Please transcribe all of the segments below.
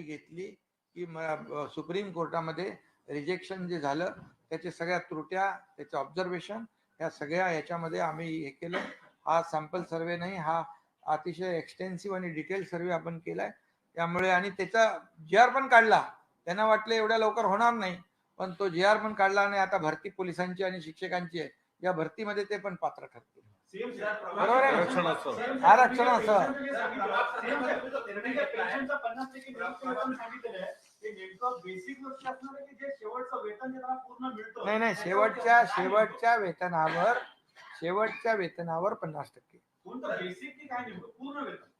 काळजी घेतली की सुप्रीम कोर्टामध्ये रिजेक्शन जे झालं त्याच्या सगळ्या त्रुट्या त्याचं ऑब्झर्वेशन या सगळ्या याच्यामध्ये आम्ही हे केलं. हा सॅम्पल सर्वे नाही हा अतिशय एक्सटेन्सिव्ह आणि डिटेल सर्वे आपण केलाय. त्यामुळे आणि त्याचा जे आर पण काढला. त्यांना वाटलं एवढ्या लवकर होणार नाही पण तो जे आर पण काढला आणि आता भरती पोलिसांची आणि शिक्षकांची आहे. या भरतीमध्ये ते पण पात्र ठरतील. बरोबर आहे? आरक्षणासह. नाही नाही शेवटच्या शेवटच्या वेतनावर शेवटच्या वेतनावर पन्नास टक्के.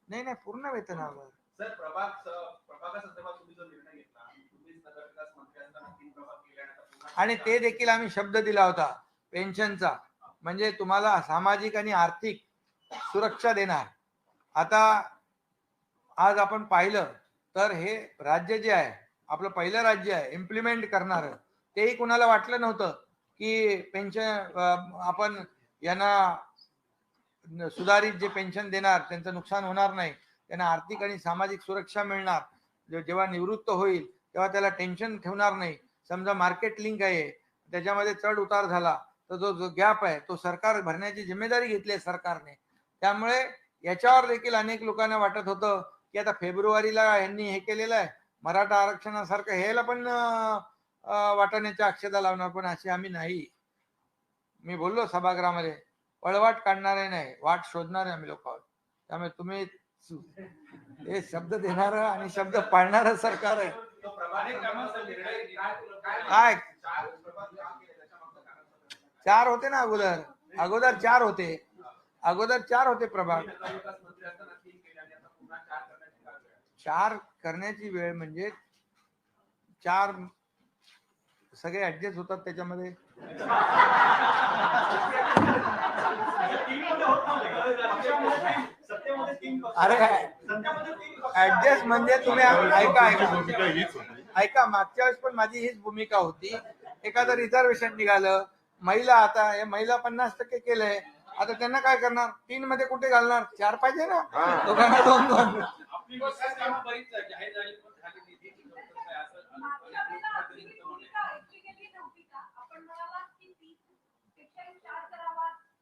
नाही नाही पूर्ण वेतनावर. सर प्रभाग प्रभागासंदर्भात तुम्ही जो निर्णय घेतला तुम्ही नगरविकास मंत्री असताना तीन प्रभाग केले आणि आता पुन्हा आणि ते देखील आम्ही शब्द दिला होता. पेन्शनचा. म्हणजे तुम्हाला सामाजिक आणि आर्थिक सुरक्षा देणार. आता आज आपण पाहिलं तर हे राज्य जे आहे आपलं पहिलं राज्य आहे इम्प्लिमेंट करणार तेही कुणाला वाटलं नव्हतं की पेन्शन आपण यांना सुधारित जे पेन्शन देणार त्यांचं नुकसान होणार नाही त्यांना आर्थिक आणि सामाजिक सुरक्षा मिळणार. जेव्हा निवृत्त होईल तेव्हा त्याला टेन्शन ठेवणार नाही. समजा मार्केट लिंक आहे त्याच्यामध्ये चढ उतार झाला तर जो जो गॅप आहे तो सरकार भरण्याची जिम्मेदारी घेतली आहे सरकारने. त्यामुळे याच्यावर देखील अनेक लोकांना वाटत होतं की आता फेब्रुवारीला यांनी हे केलेलं आहे. मराठा आरक्षणासारखं ह्याला पण वाटाण्याच्या अक्षता लावणार पण अशी आम्ही नाही. मी बोललो सभागृहामध्ये पळवाट काढणारे नाही वाट शोधणारे आम्ही लोक आहोत. त्यामुळे तुम्ही हे शब्द देणार आणि शब्द पाळणार सरकार आहे. काय काय काय चार प्रभाग का केले त्याच्यामागचं कारण सांगा. चार होते ना अगोदर. अगोदर चार होते. अगोदर चार होते प्रभाग. चार करण्याची वेळ चार करण्याची वेळ म्हणजे चार सगळे ऍडजस्ट होतात त्याच्यामध्ये. अरे ऍडजस्ट म्हणजे तुम्ही ऐका ऐका. ऐका मागच्या वेळेस पण माझी हीच भूमिका होती. एखादं रिझर्वेशन निघालं. महिला आता हे महिला पन्नास टक्के केलंय. आता त्यांना काय करणार? तीन मध्ये कुठे घालणार? चार पाहिजे ना? दोघांना दोन दोन.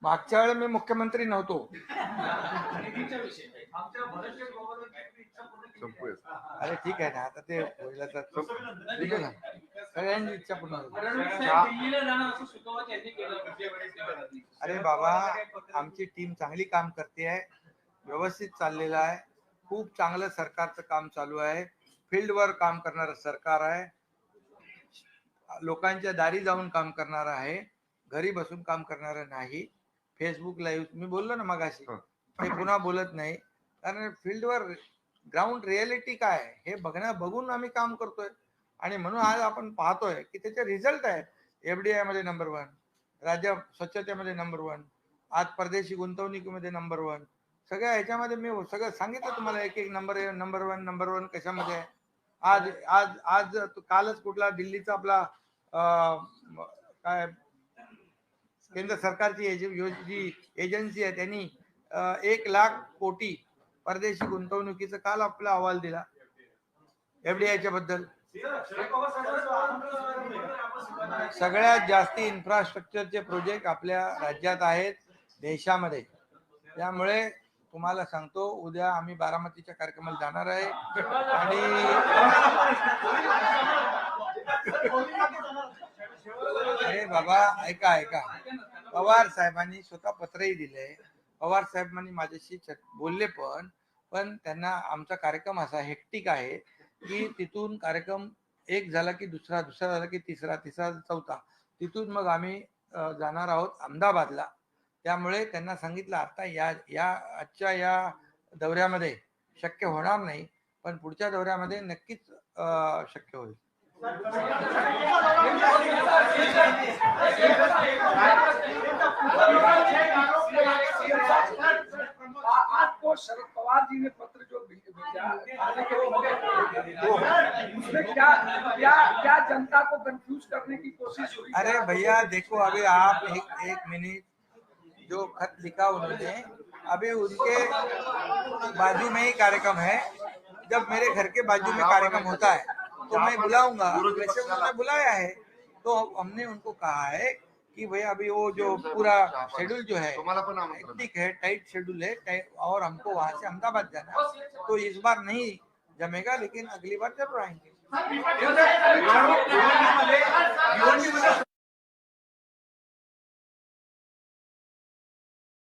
मागच्या वेळेला मी मुख्यमंत्री नव्हतो. केली. अरे ठीक आहे ना आता ते ठीक आहे ना? सगळ्यांची इच्छा पूर्ण ते. अरे बाबा आमची टीम चांगली काम करते आहे. व्यवस्थित चाललेलं आहे. खूप चांगलं सरकारचं काम चालू आहे. फील्डवर काम करणारं सरकार आहे. लोकांच्या दारी जाऊन काम करणार आहे. घरी बसून काम करणारं नाही. फेसबुक लाईव्ह मी बोललो ना मगाशी मी पुन्हा बोलत नाही. कारण फील्डवर ग्राउंड रियालिटी काय आहे? हे बघण्या बघून आम्ही काम करतोय. आणि म्हणून आज आपण पाहतोय की त्याचे रिझल्ट आहेत. एफडीआयमध्ये नंबर वन राज्य स्वच्छतेमध्ये नंबर वन आज परदेशी गुंतवणुकीमध्ये नंबर वन सगळ्या ह्याच्यामध्ये मी सगळं सांगितलं तुम्हाला एक एक number number one number one कशामध्ये आहे. आज आज आज कालच कुठला दिल्लीचा आपला काय केंद्र सरकारची एज- जी एजन्सी आहे त्यांनी एक लाख कोटी परदेशी गुंतवणुकीचा काल आपला अहवाल दिला. एफडीआयच्या बद्दल. सगळ्यात जास्ती इन्फ्रास्ट्रक्चरचे प्रोजेक्ट आपल्या राज्यात आहेत देशामध्ये. त्यामुळे तुम्हाला सांगतो उद्या आम्ही बारामतीच्या कार्यक्रमाला जाणार आहे. आणि अरे बाबा ऐका ऐका. पवार साहेबांनी स्वतः पत्रही दिले. पवार साहेबांनी माझ्याशी बोलले पण पण त्यांना आमचा कार्यक्रम असा हेक्टिक आहे. की तिथून कार्यक्रम एक झाला की दुसरा दुसरा झाला की तिसरा तिसरा चौथा. तिथून मग आम्ही जाणार आहोत अहमदाबादला. त्यामुळे त्यांना सांगितलं आता या या आजच्या या दौऱ्यामध्ये शक्य होणार नाही पण पुढच्या दौऱ्यामध्ये नक्कीच शक्य होईल. शरद पवार जी ने पत्र जो भेजा पहले, उसमें क्या क्या क्या जनता को कंफ्यूज करने की कोशिश हुई? अरे भैया देखो अभी आप एक एक मिनट जो खत लिखा उन्होंने अभी उनके बाजू में ही कार्यक्रम है। जब मेरे घर के बाजू में कार्यक्रम होता है तो मैं बुलाऊँगा। वैसे उन्होंने बुलाया है। तो हमने उनको कहा है कि भैया अभी वो जो पूरा शेड्यूल जो है हेक्टिक है टाइट शेड्यूल है और हमको वहाँ से अहमदाबाद जाना तो इस बार नहीं जमेगा लेकिन अगली बार जरूर आएंगे।